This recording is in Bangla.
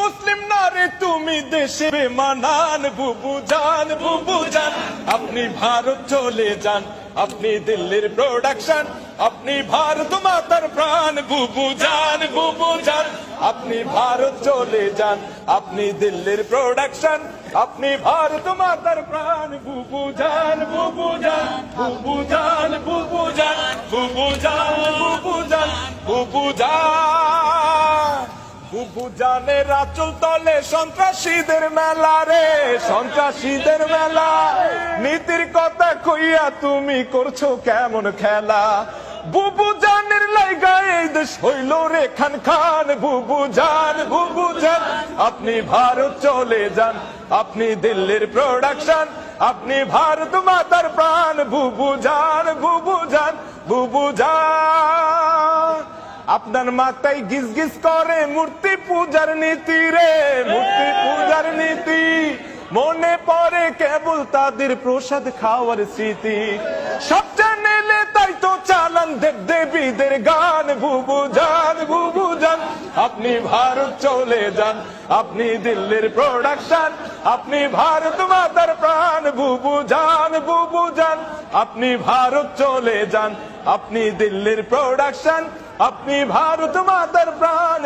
মুসলিম না রে, তুমি দেশে বেমানান, বুবু জান বুবু জান। আপনি ভারত চলে যান, আপনি দিল্লির প্রোডাকশন আপনি ভারত মাতার প্রাণ, বুবু জান বুবু জান। আপনি ভারত চলে যান, আপনি দিল্লির প্রোডাকশন আপনি ভারত মাতার প্রাণ, বুবু জান বুবু জান। বুবু জান বুবু জান বুবু জান বুবু জান বুবু জান। বুবু জানে তলে সন্ত্রাসীদের মেলা রে, সন্ত্রাসীদের মেলা। নীতির কথা কইয়া তুমি করছ কেমন খেলা? বুবু জানের লাইগা এই দেশ হইল রে খান খান। বুবু জান বুবু জান, আপনি ভারত চলে যান, আপনি দিল্লির প্রোডাকশন আপনি ভারত মাতার প্রাণ। বুবু জান বুবু জান বুবু জান। আপনার মাথায় গিজ গিজ করে মূর্তি পূজার নীতি রে, মূর্তি পূজার নীতি। মনে পড়ে কেবল তাদের প্রসাদ খাওয়ার স্মৃতি। সব চ্যানেলে তাই তো চালান দেব দেবীদের গান। বুবু যান বুবু যান, আপনি ভারত চলে যান। আপনি দিল্লির প্রোডাকশন আপনি ভারত মাতার প্রাণ। বুবু যান বুবু যান, আপনি ভারত চলে যান। আপনি দিল্লির প্রোডাকশন अपनी भारत मातर प्राण